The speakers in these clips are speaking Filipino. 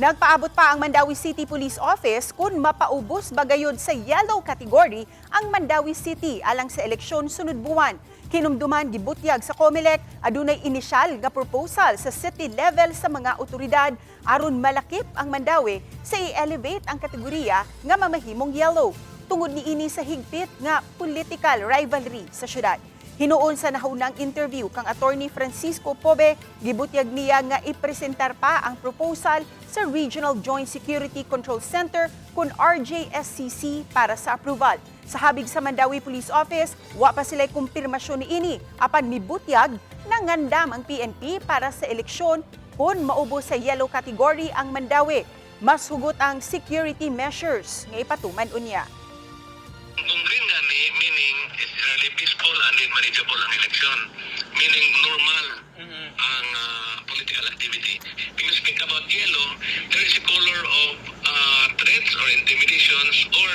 Nagpaabot pa ang Mandawi City Police Office kung mapaubos bagayod sa yellow category ang Mandawi City alang sa eleksyon sunod buwan. Kinumduman gibutyag sa COMELEC adunay inisyal nga proposal sa city level sa mga otoridad aron malakip ang Mandawi sa i-elevate ang kategorya nga mamahimong yellow tungod ni ini sa higpit nga political rivalry sa syudad. Hinuon sa nahunang interview kang attorney Francisco Pobe, gibutyag niya nga ipresentar pa ang proposal sa Regional Joint Security Control Center kun RJSCC para sa approval. Sa habig sa Mandawi Police Office, wa pa sila kumpirmasyon ni ini apan mibutyag nangandam ang PNP para sa eleksyon kung maubo sa yellow category ang Mandawi. Mas hugot ang security measures nga ipatuman unya. Kung green nga ni, meaning it's really peaceful and then manageable ang election. Meaning normal ang ah, political activity. When you speak about yellow, there is a color of uh, threats or intimidations or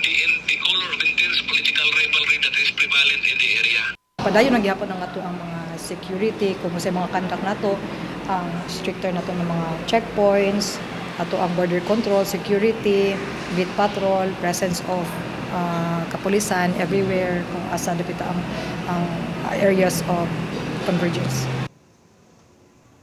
the, in, the color of intense political rivalry that is prevalent in the area. Padayon nagyapon ang ato ang mga security kung sa mga conduct nato ang stricter nato ng mga checkpoints ato ang border control security beat patrol presence of uh, kapulisan everywhere kung asa dapit ang ang areas of convergence